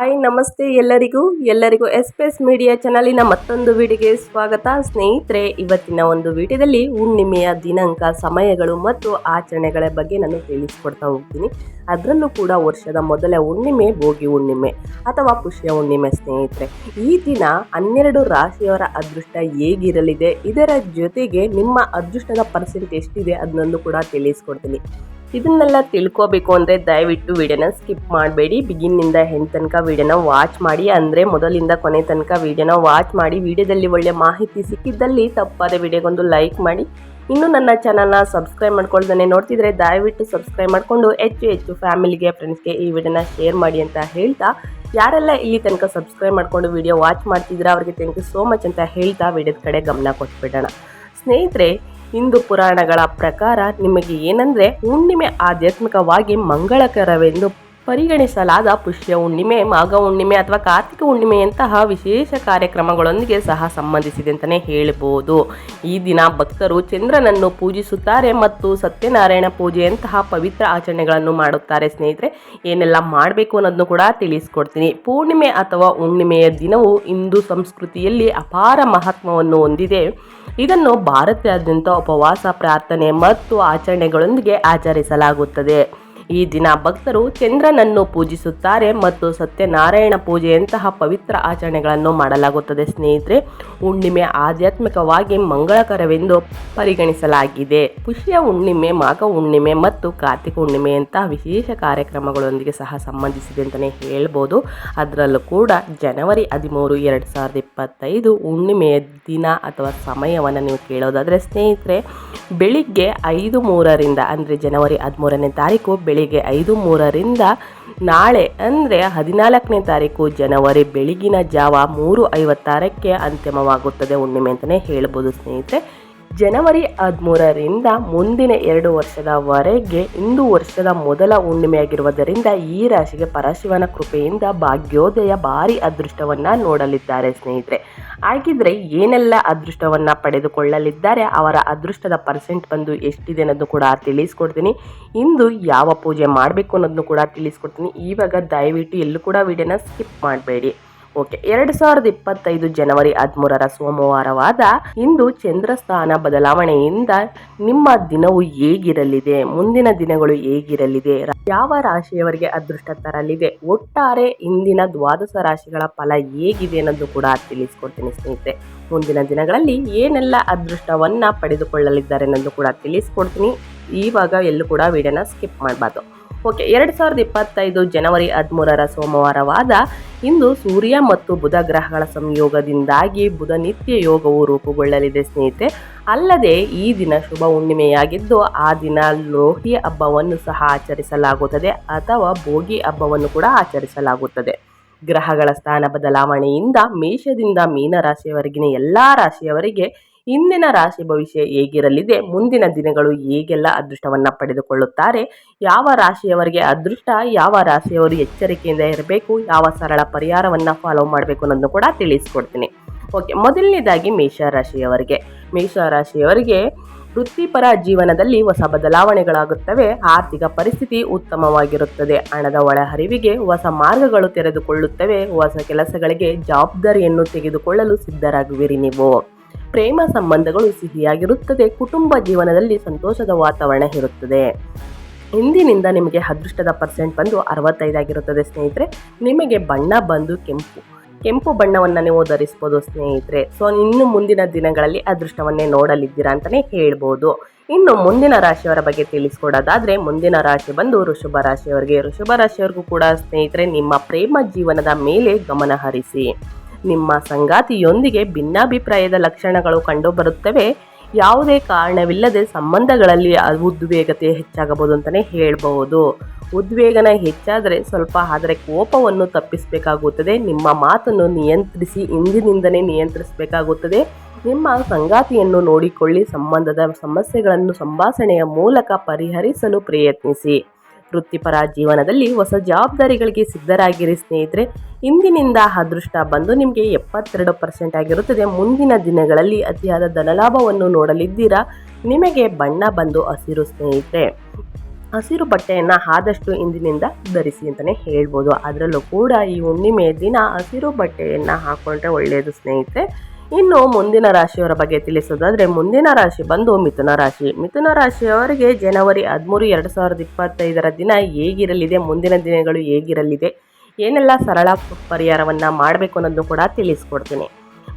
Hi, ನಮಸ್ತೆ ಎಲ್ಲರಿಗೂ. ಎಲ್ಲರಿಗೂ ಎಸ್ಪೆಸ್ ಮೀಡಿಯಾ ಚಾನಲಿನ ಮತ್ತೊಂದು ವಿಡಿಯೋಗೆ ಸ್ವಾಗತ. ಸ್ನೇಹಿತರೆ, ಇವತ್ತಿನ ಒಂದು ವಿಡಿಯೋದಲ್ಲಿ ಹುಣ್ಣಿಮೆಯ ದಿನಾಂಕ, ಸಮಯಗಳು ಮತ್ತು ಆಚರಣೆಗಳ ಬಗ್ಗೆ ನಾನು ತಿಳಿಸ್ಕೊಡ್ತಾ ಹೋಗ್ತೀನಿ. ಅದರಲ್ಲೂ ಕೂಡ ವರ್ಷದ ಮೊದಲ ಹುಣ್ಣಿಮೆ, ಭೋಗಿ ಹುಣ್ಣಿಮೆ ಅಥವಾ ಪುಷ್ಯ ಹುಣ್ಣಿಮೆ, ಸ್ನೇಹಿತರೆ. ಈ ದಿನ ಹನ್ನೆರಡು ರಾಶಿಯವರ ಅದೃಷ್ಟ ಹೇಗಿರಲಿದೆ, ಇದರ ಜೊತೆಗೆ ನಿಮ್ಮ ಅದೃಷ್ಟದ ಪರ್ಸೆಂಟ್ ಎಷ್ಟಿದೆ ಅದನ್ನೊಂದು ಕೂಡ ತಿಳಿಸ್ಕೊಡ್ತೀನಿ. ಇದನ್ನೆಲ್ಲ ತಿಳ್ಕೊಬೇಕು ಅಂದರೆ ದಯವಿಟ್ಟು ವಿಡಿಯೋನ ಸ್ಕಿಪ್ ಮಾಡಬೇಡಿ. ಬಿಗಿನ್ನಿಂದ ಹೆಣ್ ತನಕ ವಿಡಿಯೋನ ವಾಚ್ ಮಾಡಿ. ಅಂದರೆ ಮೊದಲಿಂದ ಕೊನೆ ತನಕ ವಿಡಿಯೋನ ವಾಚ್ ಮಾಡಿ. ವಿಡಿಯೋದಲ್ಲಿ ಒಳ್ಳೆ ಮಾಹಿತಿ ಸಿಕ್ಕಿದ್ದಲ್ಲಿ ತಪ್ಪಾದ ವಿಡಿಯೋಗೊಂದು ಲೈಕ್ ಮಾಡಿ. ಇನ್ನು ನನ್ನ ಚಾನಲ್ನ ಸಬ್ಸ್ಕ್ರೈಬ್ ಮಾಡ್ಕೊಳ್ದೇ ನೋಡ್ತಿದ್ರೆ ದಯವಿಟ್ಟು ಸಬ್ಸ್ಕ್ರೈಬ್ ಮಾಡಿಕೊಂಡು ಹೆಚ್ಚು ಹೆಚ್ಚು ಫ್ಯಾಮಿಲಿಗೆ, ಫ್ರೆಂಡ್ಸ್ಗೆ ಈ ವಿಡಿಯೋನ ಶೇರ್ ಮಾಡಿ ಅಂತ ಹೇಳ್ತಾ. ಯಾರೆಲ್ಲ ಇಲ್ಲಿ ತನಕ ಸಬ್ಸ್ಕ್ರೈಬ್ ಮಾಡ್ಕೊಂಡು ವಿಡಿಯೋ ವಾಚ್ ಮಾಡ್ತಿದ್ರೆ ಅವ್ರಿಗೆ ಥ್ಯಾಂಕ್ ಯು ಸೋ ಮಚ್ ಅಂತ ಹೇಳ್ತಾ ವಿಡಿಯೋದ ಕಡೆ ಗಮನ ಕೊಟ್ಬಿಡೋಣ. ಸ್ನೇಹಿತರೆ ಹಿಂದೂ ಪುರಾಣಗಳ ಪ್ರಕಾರ ನಿಮಗೆ ಏನಂದ್ರೆ ಹುಣ್ಣಿಮೆ ಆಧ್ಯಾತ್ಮಿಕವಾಗಿ ಮಂಗಳಕರವೆಂದು ಪರಿಗಣಿಸಲಾದ ಪುಷ್ಯ ಹುಣ್ಣಿಮೆ, ಮಾಘ ಹುಣ್ಣಿಮೆ ಅಥವಾ ಕಾರ್ತಿಕ ಹುಣ್ಣಿಮೆಯಂತಹ ವಿಶೇಷ ಕಾರ್ಯಕ್ರಮಗಳೊಂದಿಗೆ ಸಹ ಸಂಬಂಧಿಸಿದೆ ಅಂತಲೇ ಹೇಳಬಹುದು ಈ ದಿನ ಭಕ್ತರು ಚಂದ್ರನನ್ನು ಪೂಜಿಸುತ್ತಾರೆ ಮತ್ತು ಸತ್ಯನಾರಾಯಣ ಪೂಜೆಯಂತಹ ಪವಿತ್ರ ಆಚರಣೆಗಳನ್ನು ಮಾಡುತ್ತಾರೆ. ಸ್ನೇಹಿತರೆ, ಏನೆಲ್ಲ ಮಾಡಬೇಕು ಅನ್ನೋದನ್ನು ಕೂಡ ತಿಳಿಸ್ಕೊಡ್ತೀನಿ. ಪೂರ್ಣಿಮೆ ಅಥವಾ ಹುಣ್ಣಿಮೆಯ ದಿನವು ಹಿಂದೂ ಸಂಸ್ಕೃತಿಯಲ್ಲಿ ಅಪಾರ ಮಹತ್ವವನ್ನು ಹೊಂದಿದೆ. ಇದನ್ನು ಭಾರತದಾದ್ಯಂತ ಉಪವಾಸ, ಪ್ರಾರ್ಥನೆ ಮತ್ತು ಆಚರಣೆಗಳೊಂದಿಗೆ ಆಚರಿಸಲಾಗುತ್ತದೆ. ಈ ದಿನ ಭಕ್ತರು ಚಂದ್ರನನ್ನು ಪೂಜಿಸುತ್ತಾರೆ ಮತ್ತು ಸತ್ಯನಾರಾಯಣ ಪೂಜೆಯಂತಹ ಪವಿತ್ರ ಆಚರಣೆಗಳನ್ನು ಮಾಡಲಾಗುತ್ತದೆ. ಸ್ನೇಹಿತರೆ, ಹುಣ್ಣಿಮೆ ಆಧ್ಯಾತ್ಮಿಕವಾಗಿ ಮಂಗಳಕರವೆಂದು ಪರಿಗಣಿಸಲಾಗಿದೆ. ಪುಷ್ಯ ಹುಣ್ಣಿಮೆ, ಮಾಘ ಹುಣ್ಣಿಮೆ ಮತ್ತು ಕಾರ್ತಿಕ ಹುಣ್ಣಿಮೆಯಂತಹ ವಿಶೇಷ ಕಾರ್ಯಕ್ರಮಗಳೊಂದಿಗೆ ಸಹ ಸಂಬಂಧಿಸಿದೆ ಅಂತಲೇ ಹೇಳ್ಬೋದು. ಅದರಲ್ಲೂ ಕೂಡ ಜನವರಿ ಹದಿಮೂರು, ಎರಡು ಸಾವಿರದ ಇಪ್ಪತ್ತೈದು ಹುಣ್ಣಿಮೆಯ ದಿನ ಅಥವಾ ಸಮಯವನ್ನು ನೀವು ಕೇಳೋದಾದರೆ, ಸ್ನೇಹಿತರೆ, ಬೆಳಿಗ್ಗೆ ಐದು ಮೂರರಿಂದ ಅಂದರೆ ಜನವರಿ ಹದಿಮೂರನೇ ತಾರೀಕು ಬೆಳಿಗ್ಗೆ ಐದು ಮೂರರಿಂದ ನಾಳೆ, ಅಂದರೆ ಹದಿನಾಲ್ಕನೇ ತಾರೀಕು ಜನವರಿ ಬೆಳಗಿನ ಜಾವ ಮೂರು ಐವತ್ತಾರಕ್ಕೆ ಅಂತಿಮವಾಗುತ್ತದೆ ಹುಣ್ಣಿಮೆ ಅಂತಲೇ ಹೇಳ್ಬೋದು ಸ್ನೇಹಿತರೆ. ಜನವರಿ ಹದಿಮೂರರಿಂದ ಮುಂದಿನ ಎರಡು ವರ್ಷದವರೆಗೆ ಇಂದು ವರ್ಷದ ಮೊದಲ ಹುಣ್ಣಿಮೆಯಾಗಿರುವುದರಿಂದ ಈ ರಾಶಿಗೆ ಪರಶಿವನ ಕೃಪೆಯಿಂದ ಭಾಗ್ಯೋದಯ ಭಾರಿ ಅದೃಷ್ಟವನ್ನು ನೋಡಲಿದ್ದಾರೆ ಸ್ನೇಹಿತರೆ. ಹಾಗಿದ್ರೆ ಏನೆಲ್ಲ ಅದೃಷ್ಟವನ್ನು ಪಡೆದುಕೊಳ್ಳಲಿದ್ದಾರೆ, ಅವರ ಅದೃಷ್ಟದ ಪರ್ಸೆಂಟ್ ಬಂದು ಎಷ್ಟಿದೆ ಅನ್ನೋದು ಕೂಡ ತಿಳಿಸ್ಕೊಡ್ತೀನಿ. ಇಂದು ಯಾವ ಪೂಜೆ ಮಾಡಬೇಕು ಅನ್ನೋದನ್ನು ಕೂಡ ತಿಳಿಸ್ಕೊಡ್ತೀನಿ. ಇವಾಗ ದಯವಿಟ್ಟು ಎಲ್ಲೂ ಕೂಡ ವಿಡಿಯೋನ ಸ್ಕಿಪ್ ಮಾಡಬೇಡಿ. ಓಕೆ, ಎರಡು ಸಾವಿರದ ಇಪ್ಪತ್ತೈದು ಜನವರಿ ಹದಿಮೂರರ ಸೋಮವಾರವಾದ ಇಂದು ಚಂದ್ರಸ್ಥಾನ ಬದಲಾವಣೆಯಿಂದ ನಿಮ್ಮ ದಿನವು ಹೇಗಿರಲಿದೆ? ಮುಂದಿನ ದಿನಗಳು ಹೇಗಿರಲಿದೆ? ಯಾವ ರಾಶಿಯವರಿಗೆ ಅದೃಷ್ಟ ತರಲಿದೆ? ಒಟ್ಟಾರೆ ಇಂದಿನ ದ್ವಾದಶ ರಾಶಿಗಳ ಫಲ ಹೇಗಿದೆ ಅನ್ನೋದು ಕೂಡ ತಿಳಿಸ್ಕೊಡ್ತೀನಿ ಸ್ನೇಹಿತರೆ. ಮುಂದಿನ ದಿನಗಳಲ್ಲಿ ಏನೆಲ್ಲ ಅದೃಷ್ಟವನ್ನ ಪಡೆದುಕೊಳ್ಳಲಿದ್ದಾರೆ ಅನ್ನೋದು ಕೂಡ ತಿಳಿಸ್ಕೊಡ್ತೀನಿ. ಇವಾಗ ಎಲ್ಲೂ ಕೂಡ ವಿಡಿಯೋನ ಸ್ಕಿಪ್ ಮಾಡಬಾರ್ದು. ಓಕೆ, ಎರಡು ಸಾವಿರದ ಇಪ್ಪತ್ತೈದು ಜನವರಿ ಹದಿಮೂರರ ಸೋಮವಾರವಾದ ಇಂದು ಸೂರ್ಯ ಮತ್ತು ಬುಧ ಗ್ರಹಗಳ ಸಂಯೋಗದಿಂದಾಗಿ ಬುಧ ನಿತ್ಯ ಯೋಗವು ರೂಪುಗೊಳ್ಳಲಿದೆ ಸ್ನೇಹಿತೆ ಅಲ್ಲದೆ ಈ ದಿನ ಶುಭ ಹುಣ್ಣಿಮೆಯಾಗಿದ್ದು ಆ ದಿನ ಲೋಹಿ ಹಬ್ಬವನ್ನು ಸಹ ಆಚರಿಸಲಾಗುತ್ತದೆ ಅಥವಾ ಭೋಗಿ ಹಬ್ಬವನ್ನು ಕೂಡ ಆಚರಿಸಲಾಗುತ್ತದೆ. ಗ್ರಹಗಳ ಸ್ಥಾನ ಬದಲಾವಣೆಯಿಂದ ಮೇಷದಿಂದ ಮೀನ ರಾಶಿಯವರೆಗಿನ ಎಲ್ಲ ರಾಶಿಯವರಿಗೆ ಇಂದಿನ ರಾಶಿ ಭವಿಷ್ಯ ಹೇಗಿರಲಿದೆ? ಮುಂದಿನ ದಿನಗಳು ಹೇಗೆಲ್ಲ ಅದೃಷ್ಟವನ್ನು ಪಡೆದುಕೊಳ್ಳುತ್ತಾರೆ? ಯಾವ ರಾಶಿಯವರಿಗೆ ಅದೃಷ್ಟ, ಯಾವ ರಾಶಿಯವರು ಎಚ್ಚರಿಕೆಯಿಂದ ಇರಬೇಕು, ಯಾವ ಸರಳ ಪರಿಹಾರವನ್ನು ಫಾಲೋ ಮಾಡಬೇಕು ಅನ್ನೋದನ್ನು ಕೂಡ ತಿಳಿಸ್ಕೊಡ್ತೀನಿ. ಓಕೆ ಮೊದಲನೇದಾಗಿ ಮೇಷರಾಶಿಯವರಿಗೆ ಮೇಷರಾಶಿಯವರಿಗೆ ವೃತ್ತಿಪರ ಜೀವನದಲ್ಲಿ ಹೊಸ ಬದಲಾವಣೆಗಳಾಗುತ್ತವೆ. ಆರ್ಥಿಕ ಪರಿಸ್ಥಿತಿ ಉತ್ತಮವಾಗಿರುತ್ತದೆ. ಹಣದ ಒಳಹರಿವಿಗೆ ಹೊಸ ಮಾರ್ಗಗಳು ತೆರೆದುಕೊಳ್ಳುತ್ತವೆ. ಹೊಸ ಕೆಲಸಗಳಿಗೆ ಜವಾಬ್ದಾರಿಯನ್ನು ತೆಗೆದುಕೊಳ್ಳಲು ಸಿದ್ಧರಾಗುವಿರಿ ನೀವು. ಪ್ರೇಮ ಸಂಬಂಧಗಳು ಸಿಹಿಯಾಗಿರುತ್ತದೆ. ಕುಟುಂಬ ಜೀವನದಲ್ಲಿ ಸಂತೋಷದ ವಾತಾವರಣ ಇರುತ್ತದೆ. ಇಂದಿನಿಂದ ನಿಮಗೆ ಅದೃಷ್ಟದ ಪರ್ಸೆಂಟ್ ಬಂದು ಅರವತ್ತೈದಾಗಿರುತ್ತದೆ ಸ್ನೇಹಿತರೆ. ನಿಮಗೆ ಬಣ್ಣ ಬಂದು ಕೆಂಪು. ಕೆಂಪು ಬಣ್ಣವನ್ನು ನೀವು ಧರಿಸ್ಬೋದು ಸ್ನೇಹಿತರೆ. ಸೊ ಇನ್ನು ಮುಂದಿನ ದಿನಗಳಲ್ಲಿ ಅದೃಷ್ಟವನ್ನೇ ನೋಡಲಿದ್ದೀರಾ ಅಂತಲೇ ಹೇಳ್ಬೋದು. ಇನ್ನು ಮುಂದಿನ ರಾಶಿಯವರ ಬಗ್ಗೆ ತಿಳಿಸ್ಕೊಡೋದಾದರೆ, ಮುಂದಿನ ರಾಶಿ ಬಂದು ಋಷಭ ರಾಶಿಯವರಿಗೆ. ಋಷಭ ರಾಶಿಯವರಿಗೂ ಕೂಡ ಸ್ನೇಹಿತರೆ, ನಿಮ್ಮ ಪ್ರೇಮ ಜೀವನದ ಮೇಲೆ ಗಮನ ಹರಿಸಿ. ನಿಮ್ಮ ಸಂಗಾತಿಯೊಂದಿಗೆ ಭಿನ್ನಾಭಿಪ್ರಾಯದ ಲಕ್ಷಣಗಳು ಕಂಡುಬರುತ್ತವೆ ಯಾವುದೇ ಕಾರಣವಿಲ್ಲದೆ ಸಂಬಂಧಗಳಲ್ಲಿ ಉದ್ವೇಗತೆ ಹೆಚ್ಚಾಗಬಹುದು ಅಂತಲೇ ಹೇಳಬಹುದು. ಉದ್ವೇಗನ ಹೆಚ್ಚಾದರೆ ಸ್ವಲ್ಪ ಆದರೆ ಕೋಪವನ್ನು ತಪ್ಪಿಸಬೇಕಾಗುತ್ತದೆ. ನಿಮ್ಮ ಮಾತನ್ನು ನಿಯಂತ್ರಿಸಿ, ಇಂದಿನಿಂದಲೇ ನಿಯಂತ್ರಿಸಬೇಕಾಗುತ್ತದೆ. ನಿಮ್ಮ ಸಂಗಾತಿಯನ್ನು ನೋಡಿಕೊಳ್ಳಿ. ಸಂಬಂಧದ ಸಮಸ್ಯೆಗಳನ್ನು ಸಂಭಾಷಣೆಯ ಮೂಲಕ ಪರಿಹರಿಸಲು ಪ್ರಯತ್ನಿಸಿ. ವೃತ್ತಿಪರ ಜೀವನದಲ್ಲಿ ಹೊಸ ಜವಾಬ್ದಾರಿಗಳಿಗೆ ಸಿದ್ಧರಾಗಿರಿ ಸ್ನೇಹಿತರೆ. ಇಂದಿನಿಂದ ಅದೃಷ್ಟ ಬಂದು ನಿಮಗೆ ಎಪ್ಪತ್ತೆರಡು ಪರ್ಸೆಂಟ್ ಆಗಿರುತ್ತದೆ. ಮುಂದಿನ ದಿನಗಳಲ್ಲಿ ಅತಿಯಾದ ಧನಲಾಭವನ್ನು ನೋಡಲಿದ್ದೀರಾ? ನಿಮಗೆ ಬಣ್ಣ ಬಂದು ಹಸಿರು ಸ್ನೇಹಿತರೆ. ಹಸಿರು ಬಟ್ಟೆಯನ್ನು ಆದಷ್ಟು ಇಂದಿನಿಂದ ಧರಿಸಿ ಅಂತಲೇ ಹೇಳ್ಬೋದು. ಅದರಲ್ಲೂ ಕೂಡ ಈ ಹುಣ್ಣಿಮೆ ದಿನ ಹಸಿರು ಬಟ್ಟೆಯನ್ನು ಹಾಕ್ಕೊಂಡ್ರೆ ಒಳ್ಳೆಯದು ಸ್ನೇಹಿತರೆ. ಇನ್ನು ಮುಂದಿನ ರಾಶಿಯವರ ಬಗ್ಗೆ ತಿಳಿಸೋದಾದರೆ, ಮುಂದಿನ ರಾಶಿ ಬಂದು ಮಿಥುನ ರಾಶಿ. ಮಿಥುನ ರಾಶಿಯವರಿಗೆ ಜನವರಿ ಹದಿಮೂರು ಎರಡು ಸಾವಿರದ ಇಪ್ಪತ್ತೈದರ ದಿನ ಹೇಗಿರಲಿದೆ, ಮುಂದಿನ ದಿನಗಳು ಹೇಗಿರಲಿದೆ, ಏನೆಲ್ಲ ಸರಳ ಪರಿಹಾರವನ್ನು ಮಾಡಬೇಕು ಅನ್ನೋದನ್ನು ಕೂಡ ತಿಳಿಸ್ಕೊಡ್ತೀನಿ.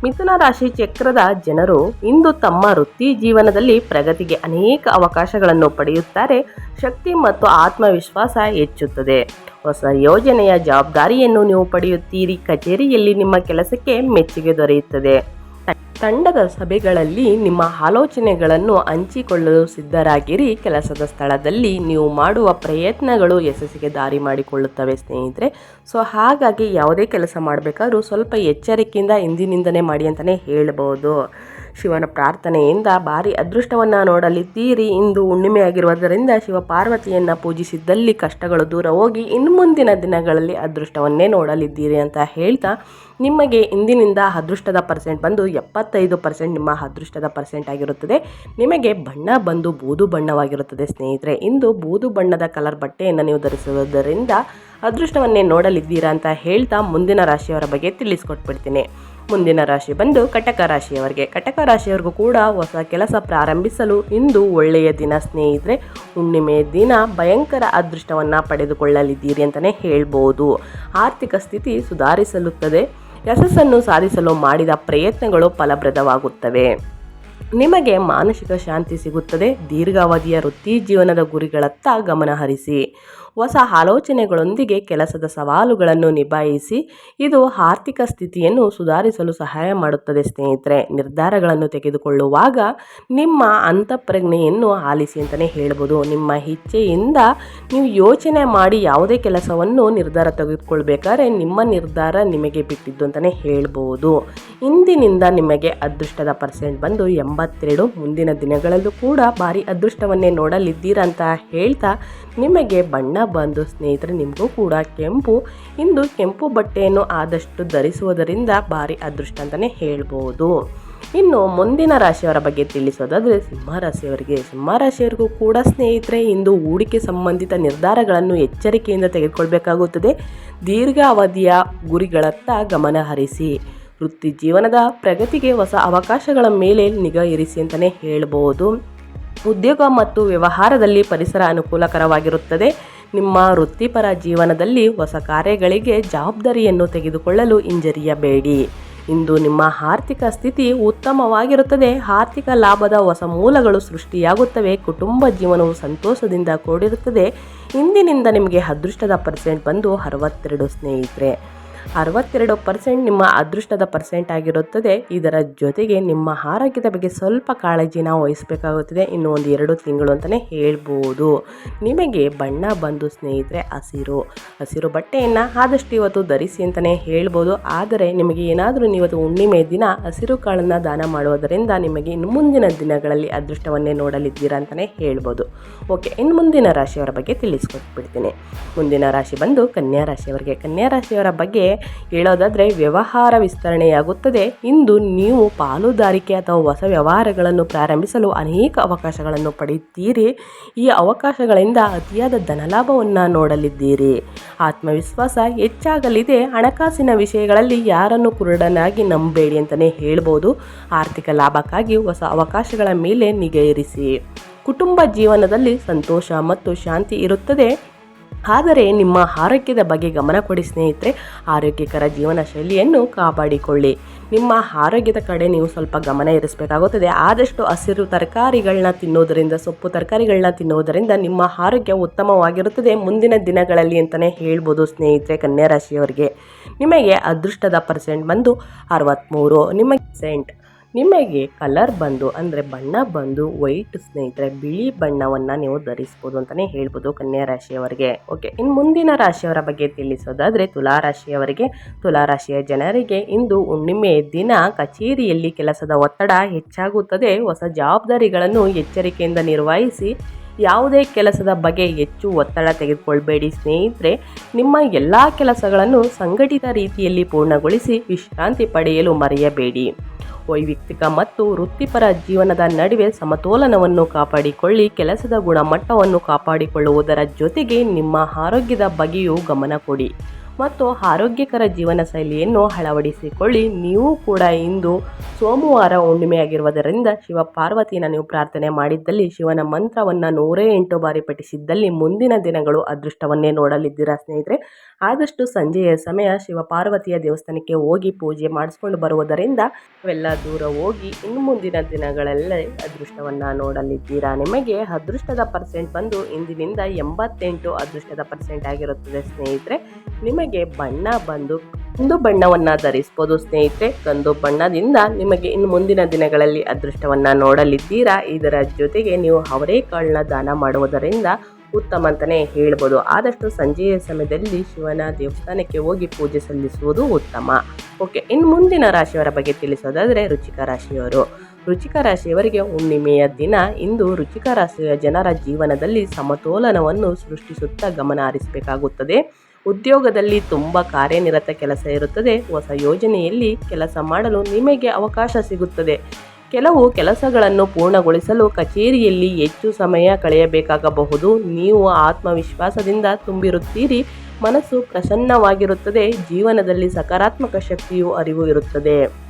ಮಿಥುನ ರಾಶಿ ಚಕ್ರದ ಜನರು ಇಂದು ತಮ್ಮ ವೃತ್ತಿ ಜೀವನದಲ್ಲಿ ಪ್ರಗತಿಗೆ ಅನೇಕ ಅವಕಾಶಗಳನ್ನು ಪಡೆಯುತ್ತಾರೆ. ಶಕ್ತಿ ಮತ್ತು ಆತ್ಮವಿಶ್ವಾಸ ಹೆಚ್ಚುತ್ತದೆ. ಹೊಸ ಯೋಜನೆಯ ಜವಾಬ್ದಾರಿಯನ್ನು ನೀವು ಪಡೆಯುತ್ತೀರಿ. ಕಚೇರಿಯಲ್ಲಿ ನಿಮ್ಮ ಕೆಲಸಕ್ಕೆ ಮೆಚ್ಚುಗೆ ದೊರೆಯುತ್ತದೆ. ತಂಡದ ಸಭೆಗಳಲ್ಲಿ ನಿಮ್ಮ ಆಲೋಚನೆಗಳನ್ನು ಹಂಚಿಕೊಳ್ಳಲು ಸಿದ್ಧರಾಗಿರಿ. ಕೆಲಸದ ಸ್ಥಳದಲ್ಲಿ ನೀವು ಮಾಡುವ ಪ್ರಯತ್ನಗಳು ಯಶಸ್ಸಿಗೆ ದಾರಿ ಮಾಡಿಕೊಳ್ಳುತ್ತವೆ ಸ್ನೇಹಿತರೆ. ಸೊ, ಹಾಗಾಗಿ ಯಾವುದೇ ಕೆಲಸ ಮಾಡಬೇಕಾದ್ರೂ ಸ್ವಲ್ಪ ಎಚ್ಚರಿಕೆಯಿಂದ ಇಂದಿನಿಂದನೇ ಮಾಡಿ ಅಂತಲೇ ಹೇಳ್ಬೋದು. ಶಿವನ ಪ್ರಾರ್ಥನೆಯಿಂದ ಭಾರಿ ಅದೃಷ್ಟವನ್ನು ನೋಡಲಿದ್ದೀರಿ ಇಂದು ಹುಣ್ಣಿಮೆಯಾಗಿರುವುದರಿಂದ ಶಿವ ಪಾರ್ವತಿಯನ್ನು ಪೂಜಿಸಿದ್ದಲ್ಲಿ ಕಷ್ಟಗಳು ದೂರ ಹೋಗಿ ಇನ್ನು ಮುಂದಿನ ದಿನಗಳಲ್ಲಿ ಅದೃಷ್ಟವನ್ನೇ ನೋಡಲಿದ್ದೀರಿ ಅಂತ ಹೇಳ್ತಾ ನಿಮಗೆ ಇಂದಿನಿಂದ ಅದೃಷ್ಟದ ಪರ್ಸೆಂಟ್ ಬಂದು ಎಪ್ಪತ್ತೈದು ಪರ್ಸೆಂಟ್ ನಿಮ್ಮ ಅದೃಷ್ಟದ ಪರ್ಸೆಂಟ್ ಆಗಿರುತ್ತದೆ. ನಿಮಗೆ ಬಣ್ಣ ಬಂದು ಬೂದು ಬಣ್ಣವಾಗಿರುತ್ತದೆ ಸ್ನೇಹಿತರೆ. ಇಂದು ಬೂದು ಬಣ್ಣದ ಕಲರ್ ಬಟ್ಟೆಯನ್ನು ನೀವು ಧರಿಸುವುದರಿಂದ ಅದೃಷ್ಟವನ್ನೇ ನೋಡಲಿದ್ದೀರಾ ಅಂತ ಹೇಳ್ತಾ ಮುಂದಿನ ರಾಶಿಯವರ ಬಗ್ಗೆ ತಿಳಿಸ್ಕೊಟ್ಬಿಡ್ತೀನಿ. ಮುಂದಿನ ರಾಶಿ ಬಂದು ಕಟಕ ರಾಶಿಯವರಿಗೆ. ಕಟಕ ರಾಶಿಯವರಿಗೂ ಕೂಡ ಹೊಸ ಕೆಲಸ ಪ್ರಾರಂಭಿಸಲು ಇಂದು ಒಳ್ಳೆಯ ದಿನ ಸ್ನೇಹಿತರೆ. ಹುಣ್ಣಿಮೆ ದಿನ ಭಯಂಕರ ಅದೃಷ್ಟವನ್ನು ಪಡೆದುಕೊಳ್ಳಲಿದ್ದೀರಿ ಅಂತಲೇ ಹೇಳ್ಬೋದು. ಆರ್ಥಿಕ ಸ್ಥಿತಿ ಸುಧಾರಿಸಲುತ್ತದೆ. ಯಶಸ್ಸನ್ನು ಸಾಧಿಸಲು ಮಾಡಿದ ಪ್ರಯತ್ನಗಳು ಫಲಪ್ರದವಾಗುತ್ತವೆ. ನಿಮಗೆ ಮಾನಸಿಕ ಶಾಂತಿ ಸಿಗುತ್ತದೆ. ದೀರ್ಘಾವಧಿಯ ವೃತ್ತಿ ಜೀವನದ ಗುರಿಗಳತ್ತ ಗಮನ ಹರಿಸಿ ಹೊಸ ಆಲೋಚನೆಗಳೊಂದಿಗೆ ಕೆಲಸದ ಸವಾಲುಗಳನ್ನು ನಿಭಾಯಿಸಿ ಇದು ಆರ್ಥಿಕ ಸ್ಥಿತಿಯನ್ನು ಸುಧಾರಿಸಲು ಸಹಾಯ ಮಾಡುತ್ತದೆ, ಸ್ನೇಹಿತರೆ. ನಿರ್ಧಾರಗಳನ್ನು ತೆಗೆದುಕೊಳ್ಳುವಾಗ ನಿಮ್ಮ ಅಂತಃಪ್ರಜ್ಞೆಯನ್ನು ಆಲಿಸಿ ಅಂತಲೇ ಹೇಳ್ಬೋದು. ನಿಮ್ಮ ಇಚ್ಛೆಯಿಂದ ನೀವು ಯೋಚನೆ ಮಾಡಿ ಯಾವುದೇ ಕೆಲಸವನ್ನು ನಿರ್ಧಾರ ತೆಗೆದುಕೊಳ್ಬೇಕಾದ್ರೆ ನಿಮ್ಮ ನಿರ್ಧಾರ ನಿಮಗೆ ಬಿಟ್ಟಿದ್ದು ಅಂತಲೇ ಹೇಳ್ಬೋದು. ಇಂದಿನಿಂದ ನಿಮಗೆ ಅದೃಷ್ಟದ ಪರ್ಸೆಂಟ್ ಬಂದು ಎಂಬತ್ತೆರಡು. ಮುಂದಿನ ದಿನಗಳಲ್ಲೂ ಕೂಡ ಭಾರಿ ಅದೃಷ್ಟವನ್ನೇ ನೋಡಲಿದ್ದೀರಾ ಅಂತ ಹೇಳ್ತಾ ನಿಮಗೆ ಬಣ್ಣ ಬಂದು ಸ್ನೇಹಿತರೆ, ನಿಮಗೂ ಕೂಡ ಕೆಂಪು, ಇಂದು ಕೆಂಪು ಬಟ್ಟೆಯನ್ನು ಆದಷ್ಟು ಧರಿಸುವುದರಿಂದ ಭಾರಿ ಅದೃಷ್ಟ ಅಂತಲೇ ಹೇಳ್ಬೋದು. ಇನ್ನು ಮುಂದಿನ ರಾಶಿಯವರ ಬಗ್ಗೆ ತಿಳಿಸೋದಾದರೆ ಸಿಂಹರಾಶಿಯವರಿಗೆ ಸಿಂಹರಾಶಿಯವರಿಗೂ ಕೂಡ ಸ್ನೇಹಿತರೆ, ಇಂದು ಹೂಡಿಕೆ ಸಂಬಂಧಿತ ನಿರ್ಧಾರಗಳನ್ನು ಎಚ್ಚರಿಕೆಯಿಂದ ತೆಗೆದುಕೊಳ್ಬೇಕಾಗುತ್ತದೆ. ದೀರ್ಘಾವಧಿಯ ಗುರಿಗಳತ್ತ ಗಮನ ಹರಿಸಿ, ವೃತ್ತಿ ಜೀವನದ ಪ್ರಗತಿಗೆ ಹೊಸ ಅವಕಾಶಗಳ ಮೇಲೆ ನಿಗಾ ಇರಿಸಿ ಅಂತಲೇ ಹೇಳ್ಬೋದು. ಉದ್ಯೋಗ ಮತ್ತು ವ್ಯವಹಾರದಲ್ಲಿ ಪರಿಸರ ಅನುಕೂಲಕರವಾಗಿರುತ್ತದೆ. ನಿಮ್ಮ ವೃತ್ತಿಪರ ಜೀವನದಲ್ಲಿ ಹೊಸ ಕಾರ್ಯಗಳಿಗೆ ಜವಾಬ್ದಾರಿಯನ್ನು ತೆಗೆದುಕೊಳ್ಳಲು ಹಿಂಜರಿಯಬೇಡಿ. ಇಂದು ನಿಮ್ಮ ಆರ್ಥಿಕ ಸ್ಥಿತಿ ಉತ್ತಮವಾಗಿರುತ್ತದೆ. ಆರ್ಥಿಕ ಲಾಭದ ಹೊಸ ಮೂಲಗಳು ಸೃಷ್ಟಿಯಾಗುತ್ತವೆ. ಕುಟುಂಬ ಜೀವನವು ಸಂತೋಷದಿಂದ ಕೂಡಿರುತ್ತದೆ. ಇಂದಿನಿಂದ ನಿಮಗೆ ಅದೃಷ್ಟದ ಪರ್ಸೆಂಟ್ ಬಂದು ಅರವತ್ತೆರಡು ಸ್ನೇಹಿತರೆ. ಅರವತ್ತೆರಡು ಪರ್ಸೆಂಟ್ ನಿಮ್ಮ ಅದೃಷ್ಟದ ಪರ್ಸೆಂಟ್ ಆಗಿರುತ್ತದೆ. ಇದರ ಜೊತೆಗೆ ನಿಮ್ಮ ಆರೋಗ್ಯದ ಬಗ್ಗೆ ಸ್ವಲ್ಪ ಕಾಳಜಿನ ವಹಿಸಬೇಕಾಗುತ್ತದೆ. ಇನ್ನು ಒಂದು ಎರಡು ತಿಂಗಳು ಅಂತಲೇ ಹೇಳ್ಬೋದು. ನಿಮಗೆ ಬಣ್ಣ ಬಂದು ಸ್ನೇಹಿತರೆ ಹಸಿರು. ಹಸಿರು ಬಟ್ಟೆಯನ್ನು ಆದಷ್ಟು ಇವತ್ತು ಧರಿಸಿ ಅಂತಲೇ ಹೇಳ್ಬೋದು. ಆದರೆ ನಿಮಗೆ ಏನಾದರೂ ನೀವತ್ತು ಹುಣ್ಣಿಮೆ ದಿನ ಹಸಿರು ಕಾಳನ್ನು ದಾನ ಮಾಡುವುದರಿಂದ ನಿಮಗೆ ಇನ್ನು ಮುಂದಿನ ದಿನಗಳಲ್ಲಿ ಅದೃಷ್ಟವನ್ನೇ ನೋಡಲಿದ್ದೀರಾ ಅಂತಲೇ ಹೇಳ್ಬೋದು. ಓಕೆ, ಇನ್ನು ಮುಂದಿನ ರಾಶಿಯವರ ಬಗ್ಗೆ ತಿಳಿಸ್ಕೊಟ್ಬಿಡ್ತೀನಿ. ಮುಂದಿನ ರಾಶಿ ಬಂದು ಕನ್ಯಾ ರಾಶಿಯವರಿಗೆ. ಕನ್ಯಾ ರಾಶಿಯವರ ಬಗ್ಗೆ ಹೇಳೋದಾದರೆ ವ್ಯವಹಾರ ವಿಸ್ತರಣೆಯಾಗುತ್ತದೆ. ಇಂದು ನೀವು ಪಾಲುದಾರಿಕೆ ಅಥವಾ ಹೊಸ ವ್ಯವಹಾರಗಳನ್ನು ಪ್ರಾರಂಭಿಸಲು ಅನೇಕ ಅವಕಾಶಗಳನ್ನು ಪಡೆಯುತ್ತೀರಿ. ಈ ಅವಕಾಶಗಳಿಂದ ಅತಿಯಾದ ಧನಲಾಭವನ್ನು ನೋಡಲಿದ್ದೀರಿ. ಆತ್ಮವಿಶ್ವಾಸ ಹೆಚ್ಚಾಗಲಿದೆ. ಹಣಕಾಸಿನ ವಿಷಯಗಳಲ್ಲಿ ಯಾರನ್ನು ಕುರುಡನಾಗಿ ನಂಬೇಡಿ ಅಂತಲೇ ಹೇಳ್ಬೋದು. ಆರ್ಥಿಕ ಲಾಭಕ್ಕಾಗಿ ಹೊಸ ಅವಕಾಶಗಳ ಮೇಲೆ ನಿಗಾ ಇರಿಸಿ ಕುಟುಂಬ ಜೀವನದಲ್ಲಿ ಸಂತೋಷ ಮತ್ತು ಶಾಂತಿ ಇರುತ್ತದೆ. ಆದರೆ ನಿಮ್ಮ ಆರೋಗ್ಯದ ಬಗ್ಗೆ ಗಮನ ಕೊಡಿ ಸ್ನೇಹಿತರೆ, ಆರೋಗ್ಯಕರ ಜೀವನ ಶೈಲಿಯನ್ನು ಕಾಪಾಡಿಕೊಳ್ಳಿ. ನಿಮ್ಮ ಆರೋಗ್ಯದ ಕಡೆ ನೀವು ಸ್ವಲ್ಪ ಗಮನ ಇರಿಸಬೇಕಾಗುತ್ತದೆ. ಆದಷ್ಟು ಹಸಿರು ತರಕಾರಿಗಳನ್ನ ತಿನ್ನೋದರಿಂದ, ಸೊಪ್ಪು ತರಕಾರಿಗಳನ್ನ ತಿನ್ನೋದರಿಂದ ನಿಮ್ಮ ಆರೋಗ್ಯ ಉತ್ತಮವಾಗಿರುತ್ತದೆ. ಮುಂದಿನ ದಿನಗಳಲ್ಲಿ ಅಂತಲೇ ಹೇಳ್ಬೋದು ಸ್ನೇಹಿತರೆ, ಕನ್ಯಾ ರಾಶಿಯವರಿಗೆ. ನಿಮಗೆ ಅದೃಷ್ಟದ ಪರ್ಸೆಂಟ್ ಬಂದು ಅರವತ್ತ್ಮೂರು ನಿಮಗೆ ಸೆಂಟ್ ನಿಮಗೆ ಕಲರ್ ಬಂದು, ಅಂದರೆ ಬಣ್ಣ ಬಂದು ವೈಟ್ ಸ್ನೇಹಿತರೆ, ಬಿಳಿ ಬಣ್ಣವನ್ನು ನೀವು ಧರಿಸ್ಬೋದು ಅಂತಲೇ ಹೇಳ್ಬೋದು ಕನ್ಯಾ ರಾಶಿಯವರಿಗೆ. ಓಕೆ ಇನ್ನು ಮುಂದಿನ ರಾಶಿಯವರ ಬಗ್ಗೆ ತಿಳಿಸೋದಾದರೆ ತುಲಾರಾಶಿಯವರಿಗೆ ತುಲಾರಾಶಿಯ ಜನರಿಗೆ ಇಂದು ಹುಣ್ಣಿಮೆ ದಿನ ಕಚೇರಿಯಲ್ಲಿ ಕೆಲಸದ ಒತ್ತಡ ಹೆಚ್ಚಾಗುತ್ತದೆ. ಹೊಸ ಜವಾಬ್ದಾರಿಗಳನ್ನು ಎಚ್ಚರಿಕೆಯಿಂದ ನಿರ್ವಹಿಸಿ, ಯಾವುದೇ ಕೆಲಸದ ಬಗ್ಗೆ ಹೆಚ್ಚು ಒತ್ತಡ ತೆಗೆದುಕೊಳ್ಬೇಡಿ ಸ್ನೇಹಿತರೆ. ನಿಮ್ಮ ಎಲ್ಲ ಕೆಲಸಗಳನ್ನು ಸಂಘಟಿತ ರೀತಿಯಲ್ಲಿ ಪೂರ್ಣಗೊಳಿಸಿ ವಿಶ್ರಾಂತಿ ಪಡೆಯಲು ಮರೆಯಬೇಡಿ. ವೈಯಕ್ತಿಕ ಮತ್ತು ವೃತ್ತಿಪರ ಜೀವನದ ನಡುವೆ ಸಮತೋಲನವನ್ನು ಕಾಪಾಡಿಕೊಳ್ಳಿ, ಕೆಲಸದ ಗುಣಮಟ್ಟವನ್ನು ಕಾಪಾಡಿಕೊಳ್ಳುವುದರ ಜೊತೆಗೆ ನಿಮ್ಮ ಆರೋಗ್ಯದ ಬಗ್ಗೆಯೂ ಗಮನ ಕೊಡಿ ಮತ್ತು ಆರೋಗ್ಯಕರ ಜೀವನ ಶೈಲಿಯನ್ನು ಅಳವಡಿಸಿಕೊಳ್ಳಿ. ನೀವು ಕೂಡ ಇಂದು ಸೋಮವಾರ ಹುಣ್ಣಿಮೆಯಾಗಿರುವುದರಿಂದ ಶಿವ ಪಾರ್ವತಿನ ನೀವು ಪ್ರಾರ್ಥನೆ ಮಾಡಿದ್ದಲ್ಲಿ, ಶಿವನ ಮಂತ್ರವನ್ನು ನೂರೇ ಎಂಟು ಬಾರಿ ಪಠಿಸಿದ್ದಲ್ಲಿ ಮುಂದಿನ ದಿನಗಳು ಅದೃಷ್ಟವನ್ನೇ ನೋಡಲಿದ್ದೀರಾ ಸ್ನೇಹಿತರೆ? ಆದಷ್ಟು ಸಂಜೆಯ ಸಮಯ ಶಿವ ಪಾರ್ವತಿಯ ದೇವಸ್ಥಾನಕ್ಕೆ ಹೋಗಿ ಪೂಜೆ ಮಾಡಿಸ್ಕೊಂಡು ಬರುವುದರಿಂದ ಅವೆಲ್ಲ ದೂರ ಹೋಗಿ ಇನ್ನು ಮುಂದಿನ ದಿನಗಳಲ್ಲೇ ಅದೃಷ್ಟವನ್ನು ನೋಡಲಿದ್ದೀರಾ? ನಿಮಗೆ ಅದೃಷ್ಟದ ಪರ್ಸೆಂಟ್ ಬಂದು ಇಂದಿನಿಂದ ಎಂಬತ್ತೆಂಟು ಅದೃಷ್ಟದ ಪರ್ಸೆಂಟ್ ಆಗಿರುತ್ತದೆ ಸ್ನೇಹಿತರೆ. ನಿಮಗೆ ಬಣ್ಣ ಬಂದು ಕಂದು ಬಣ್ಣವನ್ನು ಧರಿಸ್ಬೋದು ಸ್ನೇಹಿತರೆ. ಕಂದು ಬಣ್ಣದಿಂದ ನಿಮಗೆ ಇನ್ನು ಮುಂದಿನ ದಿನಗಳಲ್ಲಿ ಅದೃಷ್ಟವನ್ನು ನೋಡಲಿದ್ದೀರಾ? ಇದರ ಜೊತೆಗೆ ನೀವು ಅವರೇಕಾಳನ್ನ ದಾನ ಮಾಡುವುದರಿಂದ ಉತ್ತಮ ಅಂತಲೇ ಹೇಳ್ಬೋದು. ಆದಷ್ಟು ಸಂಜೆಯ ಸಮಯದಲ್ಲಿ ಶಿವನ ದೇವಸ್ಥಾನಕ್ಕೆ ಹೋಗಿ ಪೂಜೆ ಸಲ್ಲಿಸುವುದು ಉತ್ತಮ. ಓಕೆ ಇನ್ನು ಮುಂದಿನ ರಾಶಿಯವರ ಬಗ್ಗೆ ತಿಳಿಸೋದಾದರೆ ರುಚಿಕ ರಾಶಿಯವರು. ರುಚಿಕ ರಾಶಿಯವರಿಗೆ ಹುಣ್ಣಿಮೆಯ ದಿನ. ಇಂದು ರುಚಿಕ ರಾಶಿಯ ಜನರ ಜೀವನದಲ್ಲಿ ಸಮತೋಲನವನ್ನು ಸೃಷ್ಟಿಸುತ್ತಾ ಗಮನ ಹರಿಸಬೇಕಾಗುತ್ತದೆ. ಉದ್ಯೋಗದಲ್ಲಿ ತುಂಬ ಕಾರ್ಯನಿರತ ಕೆಲಸ ಇರುತ್ತದೆ. ಹೊಸ ಯೋಜನೆಯಲ್ಲಿ ಕೆಲಸ ಮಾಡಲು ನಿಮಗೆ ಅವಕಾಶ ಸಿಗುತ್ತದೆ. ಕೆಲವು ಕೆಲಸಗಳನ್ನು ಪೂರ್ಣಗೊಳಿಸಲು ಕಚೇರಿಯಲ್ಲಿ ಹೆಚ್ಚು ಸಮಯ ಕಳೆಯಬೇಕಾಗಬಹುದು. ನೀವು ಆತ್ಮವಿಶ್ವಾಸದಿಂದ ತುಂಬಿರುತ್ತೀರಿ. ಮನಸ್ಸು ಪ್ರಸನ್ನವಾಗಿರುತ್ತದೆ. ಜೀವನದಲ್ಲಿ ಸಕಾರಾತ್ಮಕ ಶಕ್ತಿಯು ಅರಿವು ಇರುತ್ತದೆ.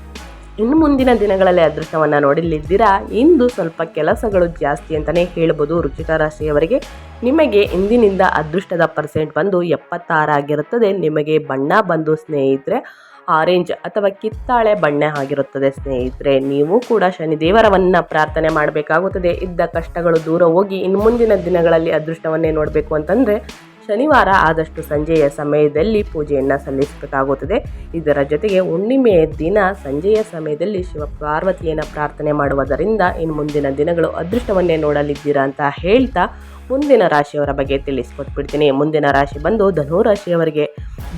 ಇನ್ನು ಮುಂದಿನ ದಿನಗಳಲ್ಲಿ ಅದೃಷ್ಟವನ್ನು ನೋಡಲಿದ್ದೀರಾ? ಇಂದು ಸ್ವಲ್ಪ ಕೆಲಸಗಳು ಜಾಸ್ತಿ ಅಂತಲೇ ಹೇಳ್ಬೋದು ರುಚಿಕ ರಾಶಿಯವರಿಗೆ ನಿಮಗೆ ಇಂದಿನಿಂದ ಅದೃಷ್ಟದ ಪರ್ಸೆಂಟ್ ಬಂದು ಎಪ್ಪತ್ತಾರಾಗಿರುತ್ತದೆ. ನಿಮಗೆ ಬಣ್ಣ ಬಂದು ಸ್ನೇಹಿತರೆ ಆರೆಂಜ್ ಅಥವಾ ಕಿತ್ತಾಳೆ ಬಣ್ಣ ಆಗಿರುತ್ತದೆ, ಸ್ನೇಹಿತರೆ. ನೀವು ಕೂಡ ಶನಿದೇವರವನ್ನು ಪ್ರಾರ್ಥನೆ ಮಾಡಬೇಕಾಗುತ್ತದೆ. ಇದ್ದ ಕಷ್ಟಗಳು ದೂರ ಹೋಗಿ ಇನ್ನು ಮುಂದಿನ ದಿನಗಳಲ್ಲಿ ಅದೃಷ್ಟವನ್ನೇ ನೋಡಬೇಕು ಅಂತಂದರೆ, ಶನಿವಾರ ಆದಷ್ಟು ಸಂಜೆಯ ಸಮಯದಲ್ಲಿ ಪೂಜೆಯನ್ನು ಸಲ್ಲಿಸಬೇಕಾಗುತ್ತದೆ. ಇದರ ಜೊತೆಗೆ ಹುಣ್ಣಿಮೆಯ ದಿನ ಸಂಜೆಯ ಸಮಯದಲ್ಲಿ ಶಿವ ಪಾರ್ವತಿಯನ್ನು ಪ್ರಾರ್ಥನೆ ಮಾಡುವುದರಿಂದ ಇನ್ನು ಮುಂದಿನ ದಿನಗಳು ಅದೃಷ್ಟವನ್ನೇ ನೋಡಲಿದ್ದೀರಾ ಅಂತ ಹೇಳ್ತಾ ಮುಂದಿನ ರಾಶಿಯವರ ಬಗ್ಗೆ ತಿಳಿಸ್ಕೊಟ್ಬಿಡ್ತೀನಿ. ಮುಂದಿನ ರಾಶಿ ಬಂದು ಧನುರಾಶಿಯವರಿಗೆ.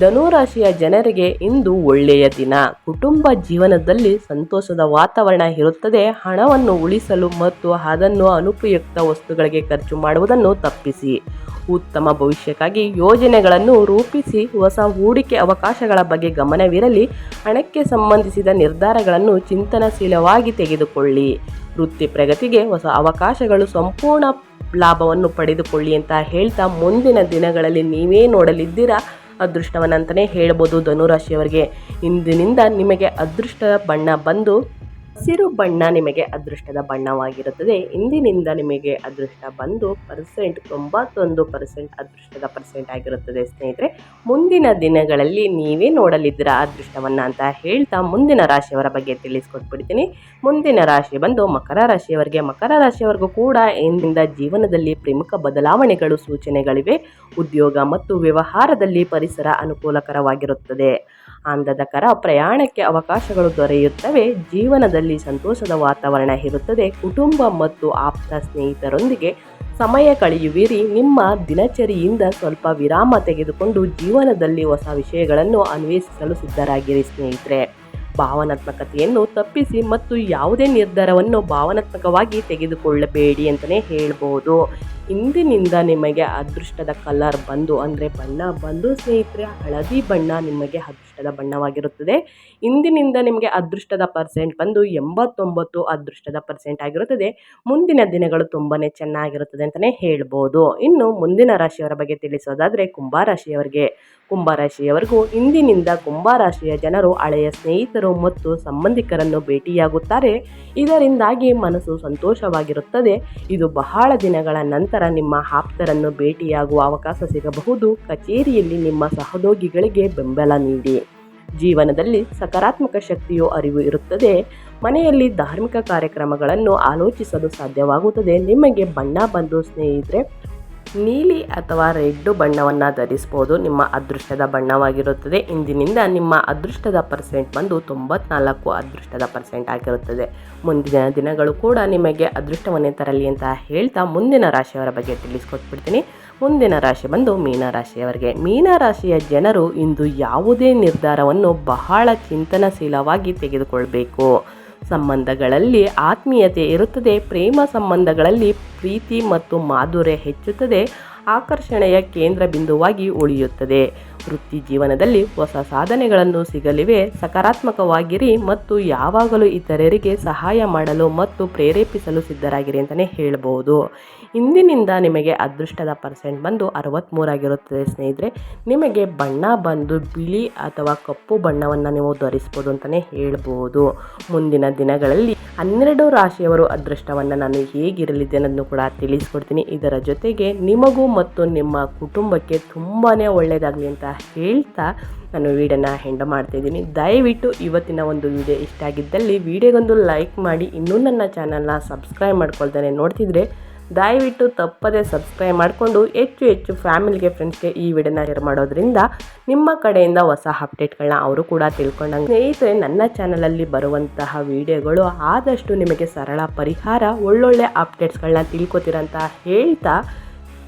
ಧನುರಾಶಿಯ ಧನು ರಾಶಿಯ ಜನರಿಗೆ ಇಂದು ಒಳ್ಳೆಯ ದಿನ. ಕುಟುಂಬ ಜೀವನದಲ್ಲಿ ಸಂತೋಷದ ವಾತಾವರಣ ಇರುತ್ತದೆ. ಹಣವನ್ನು ಉಳಿಸಲು ಮತ್ತು ಅದನ್ನು ಅನುಪಯುಕ್ತ ವಸ್ತುಗಳಿಗೆ ಖರ್ಚು ಮಾಡುವುದನ್ನು ತಪ್ಪಿಸಿ. ಉತ್ತಮ ಭವಿಷ್ಯಕ್ಕಾಗಿ ಯೋಜನೆಗಳನ್ನು ರೂಪಿಸಿ. ಹೊಸ ಹೂಡಿಕೆ ಅವಕಾಶಗಳ ಬಗ್ಗೆ ಗಮನವಿರಲಿ. ಹಣಕ್ಕೆ ಸಂಬಂಧಿಸಿದ ನಿರ್ಧಾರಗಳನ್ನು ಚಿಂತನಶೀಲವಾಗಿ ತೆಗೆದುಕೊಳ್ಳಿ. ವೃತ್ತಿ ಪ್ರಗತಿಗೆ ಹೊಸ ಅವಕಾಶಗಳು ಸಂಪೂರ್ಣ ಲಾಭವನ್ನು ಪಡೆದುಕೊಳ್ಳಿ ಅಂತ ಹೇಳ್ತಾ ಮುಂದಿನ ದಿನಗಳಲ್ಲಿ ನೀವೇ ನೋಡಲಿದ್ದೀರಾ ಅದೃಷ್ಟವನ್ನಂತಲೇ ಹೇಳ್ಬೋದು ಧನುರಾಶಿಯವರಿಗೆ. ಇಂದಿನಿಂದ ನಿಮಗೆ ಅದೃಷ್ಟದ ಬಣ್ಣ ಬಂದು ಹಸಿರು ಬಣ್ಣ ನಿಮಗೆ ಅದೃಷ್ಟದ ಬಣ್ಣವಾಗಿರುತ್ತದೆ. ಇಂದಿನಿಂದ ನಿಮಗೆ ಅದೃಷ್ಟ ಬಂದು ಪರ್ಸೆಂಟ್ ತೊಂಬತ್ತೊಂದು ಪರ್ಸೆಂಟ್ ಅದೃಷ್ಟದ ಪರ್ಸೆಂಟ್ ಆಗಿರುತ್ತದೆ ಸ್ನೇಹಿತರೆ. ಮುಂದಿನ ದಿನಗಳಲ್ಲಿ ನೀವೇ ನೋಡಲಿದ್ದೀರಾ ಅದೃಷ್ಟವನ್ನು ಅಂತ ಹೇಳ್ತಾ ಮುಂದಿನ ರಾಶಿಯವರ ಬಗ್ಗೆ ತಿಳಿಸ್ಕೊಟ್ಬಿಡ್ತೀನಿ. ಮುಂದಿನ ರಾಶಿ ಬಂದು ಮಕರ ರಾಶಿಯವರಿಗೆ, ಮಕರ ರಾಶಿಯವರೆಗೂ ಕೂಡ ಇಂದಿನಿಂದ ಜೀವನದಲ್ಲಿ ಪ್ರಮುಖ ಬದಲಾವಣೆಗಳು, ಸೂಚನೆಗಳಿವೆ. ಉದ್ಯೋಗ ಮತ್ತು ವ್ಯವಹಾರದಲ್ಲಿ ಪರಿಸರ ಅನುಕೂಲಕರವಾಗಿರುತ್ತದೆ. ಆನಂದಕರ ಪ್ರಯಾಣಕ್ಕೆ ಅವಕಾಶಗಳು ದೊರೆಯುತ್ತವೆ. ಜೀವನದಲ್ಲಿ ಸಂತೋಷದ ವಾತಾವರಣ ಇರುತ್ತದೆ. ಕುಟುಂಬ ಮತ್ತು ಆಪ್ತ ಸ್ನೇಹಿತರೊಂದಿಗೆ ಸಮಯ ಕಳೆಯುವಿರಿ. ನಿಮ್ಮ ದಿನಚರಿಯಿಂದ ಸ್ವಲ್ಪ ವಿರಾಮ ತೆಗೆದುಕೊಂಡು ಜೀವನದಲ್ಲಿ ಹೊಸ ವಿಷಯಗಳನ್ನು ಅನ್ವೇಷಿಸಲು ಸಿದ್ಧರಾಗಿರಿ ಸ್ನೇಹಿತರೆ. ಭಾವನಾತ್ಮಕತೆಯನ್ನು ತಪ್ಪಿಸಿ ಮತ್ತು ಯಾವುದೇ ನಿರ್ಧಾರವನ್ನು ಭಾವನಾತ್ಮಕವಾಗಿ ತೆಗೆದುಕೊಳ್ಳಬೇಡಿ ಅಂತಲೇ ಹೇಳ್ಬೋದು. ಇಂದಿನಿಂದ ನಿಮಗೆ ಅದೃಷ್ಟದ ಕಲರ್ ಬಂದು, ಅಂದರೆ ಬಣ್ಣ ಬಂದು, ಸ್ನೇಹಿತರೆ, ಹಳದಿ ಬಣ್ಣ ನಿಮಗೆ ಅದೃಷ್ಟದ ಬಣ್ಣವಾಗಿರುತ್ತದೆ. ಇಂದಿನಿಂದ ನಿಮಗೆ ಅದೃಷ್ಟದ ಪರ್ಸೆಂಟ್ ಬಂದು ಎಂಬತ್ತೊಂಬತ್ತು ಅದೃಷ್ಟದ ಪರ್ಸೆಂಟ್ ಆಗಿರುತ್ತದೆ. ಮುಂದಿನ ದಿನಗಳು ತುಂಬಾ ಚೆನ್ನಾಗಿರುತ್ತದೆ ಅಂತಲೇ ಹೇಳ್ಬೋದು. ಇನ್ನು ಮುಂದಿನ ರಾಶಿಯವರ ಬಗ್ಗೆ ತಿಳಿಸೋದಾದರೆ ಕುಂಭರಾಶಿಯವರಿಗೆ ಕುಂಭರಾಶಿಯವರೆಗೂ ಇಂದಿನಿಂದ ಕುಂಭರಾಶಿಯ ಜನರು ಹಳೆಯ ಸ್ನೇಹಿತರು ಮತ್ತು ಸಂಬಂಧಿಕರನ್ನು ಭೇಟಿಯಾಗುತ್ತಾರೆ. ಇದರಿಂದಾಗಿ ಮನಸ್ಸು ಸಂತೋಷವಾಗಿರುತ್ತದೆ. ಇದು ಬಹಳ ದಿನಗಳ ನಂತರ ನಿಮ್ಮ ಆಪ್ತರನ್ನು ಭೇಟಿಯಾಗುವ ಅವಕಾಶ ಸಿಗಬಹುದು. ಕಚೇರಿಯಲ್ಲಿ ನಿಮ್ಮ ಸಹೋದ್ಯೋಗಿಗಳಿಗೆ ಬೆಂಬಲ ನೀಡಿ. ಜೀವನದಲ್ಲಿ ಸಕಾರಾತ್ಮಕ ಶಕ್ತಿಯು ಅರಿವು ಇರುತ್ತದೆ. ಮನೆಯಲ್ಲಿ ಧಾರ್ಮಿಕ ಕಾರ್ಯಕ್ರಮಗಳನ್ನು ಆಲೋಚಿಸಲು ಸಾಧ್ಯವಾಗುತ್ತದೆ. ನಿಮಗೆ ಬಣ್ಣ ಬಂದು ಸ್ನೇಹಿತರೆ ನೀಲಿ ಅಥವಾ ರೆಡ್ಡು ಬಣ್ಣವನ್ನು ಧರಿಸ್ಬೋದು. ನಿಮ್ಮ ಅದೃಷ್ಟದ ಬಣ್ಣವಾಗಿರುತ್ತದೆ. ಇಂದಿನಿಂದ ನಿಮ್ಮ ಅದೃಷ್ಟದ ಪರ್ಸೆಂಟ್ ಬಂದು ತೊಂಬತ್ನಾಲ್ಕು ಅದೃಷ್ಟದ ಪರ್ಸೆಂಟ್ ಆಗಿರುತ್ತದೆ. ಮುಂದಿನ ದಿನಗಳು ಕೂಡ ನಿಮಗೆ ಅದೃಷ್ಟವನ್ನೇ ತರಲಿ ಅಂತ ಹೇಳ್ತಾ ಮುಂದಿನ ರಾಶಿಯವರ ಬಗ್ಗೆ ತಿಳಿಸ್ಕೊಟ್ಬಿಡ್ತೀನಿ. ಮುಂದಿನ ರಾಶಿ ಬಂದು ಮೀನರಾಶಿಯವರಿಗೆ ಮೀನರಾಶಿಯ ಜನರು ಇಂದು ಯಾವುದೇ ನಿರ್ಧಾರವನ್ನು ಬಹಳ ಚಿಂತನಶೀಲವಾಗಿ ತೆಗೆದುಕೊಳ್ಬೇಕು. ಸಂಬಂಧಗಳಲ್ಲಿ ಆತ್ಮೀಯತೆ ಇರುತ್ತದೆ ಪ್ರೇಮ ಸಂಬಂಧಗಳಲ್ಲಿ ಪ್ರೀತಿ ಮತ್ತು ಮಾಧುರ್ಯ ಹೆಚ್ಚುತ್ತದೆ ಆಕರ್ಷಣೆಯ ಕೇಂದ್ರ ಬಿಂದುವಾಗಿ ಉಳಿಯುತ್ತದೆ. ವೃತ್ತಿ ಜೀವನದಲ್ಲಿ ಹೊಸ ಸಾಧನೆಗಳನ್ನು ಸಿಗಲಿವೆ. ಸಕಾರಾತ್ಮಕವಾಗಿರಿ ಮತ್ತು ಯಾವಾಗಲೂ ಇತರರಿಗೆ ಸಹಾಯ ಮಾಡಲು ಮತ್ತು ಪ್ರೇರೇಪಿಸಲು ಸಿದ್ಧರಾಗಿರಿ ಅಂತಲೇ ಹೇಳ್ಬೋದು. ಇಂದಿನಿಂದ ನಿಮಗೆ ಅದೃಷ್ಟದ ಪರ್ಸೆಂಟ್ ಬಂದು ಅರವತ್ತ್ಮೂರಾಗಿರುತ್ತದೆ ಸ್ನೇಹಿತರೆ. ನಿಮಗೆ ಬಣ್ಣ ಬಂದು ಬಿಳಿ ಅಥವಾ ಕಪ್ಪು ಬಣ್ಣವನ್ನು ನೀವು ಧರಿಸ್ಬೋದು ಅಂತಲೇ ಹೇಳ್ಬೋದು. ಮುಂದಿನ ದಿನಗಳಲ್ಲಿ ಹನ್ನೆರಡು ರಾಶಿಯವರು ಅದೃಷ್ಟವನ್ನು ನಾನು ಹೇಗಿರಲಿದೆ ಅನ್ನೋದನ್ನು ಕೂಡ ತಿಳಿಸ್ಕೊಡ್ತೀನಿ. ಇದರ ಜೊತೆಗೆ ನಿಮಗೂ ಮತ್ತು ನಿಮ್ಮ ಕುಟುಂಬಕ್ಕೆ ತುಂಬಾ ಒಳ್ಳೆಯದಾಗಲಿ ಅಂತ ಹೇಳ್ತಾ ನಾನು ವಿಡಿಯೋನ ಹೆಂಡ ಮಾಡ್ತಾಯಿದ್ದೀನಿ ದಯವಿಟ್ಟು ಇವತ್ತಿನ ಒಂದು ವಿಡಿಯೋ ಇಷ್ಟ ಆಗಿದ್ದಲ್ಲಿ ವಿಡಿಯೋಗೊಂದು ಲೈಕ್ ಮಾಡಿ. ಇನ್ನೂ ನನ್ನ ಚಾನಲ್ನ ಸಬ್ಸ್ಕ್ರೈಬ್ ಮಾಡ್ಕೊಳ್ತಾನೆ ನೋಡ್ತಿದ್ರೆ ದಯವಿಟ್ಟು ತಪ್ಪದೇ ಸಬ್ಸ್ಕ್ರೈಬ್ ಮಾಡಿಕೊಂಡು ಹೆಚ್ಚು ಹೆಚ್ಚು ಫ್ಯಾಮಿಲಿಗೆ ಫ್ರೆಂಡ್ಸ್ಗೆ ಈ ವಿಡಿಯೋನ ಶೇರ್ ಮಾಡೋದ್ರಿಂದ ನಿಮ್ಮ ಕಡೆಯಿಂದ ಹೊಸ ಅಪ್ಡೇಟ್ಗಳನ್ನ ಅವರು ಕೂಡ ತಿಳ್ಕೊಂಡಂಗೆ ಸ್ನೇಹಿತರೆ, ನನ್ನ ಚಾನಲಲ್ಲಿ ಬರುವಂತಹ ವಿಡಿಯೋಗಳು ಆದಷ್ಟು ನಿಮಗೆ ಸರಳ ಪರಿಹಾರ, ಒಳ್ಳೊಳ್ಳೆ ಅಪ್ಡೇಟ್ಸ್ಗಳನ್ನ ತಿಳ್ಕೊತೀರಂತ ಹೇಳ್ತಾ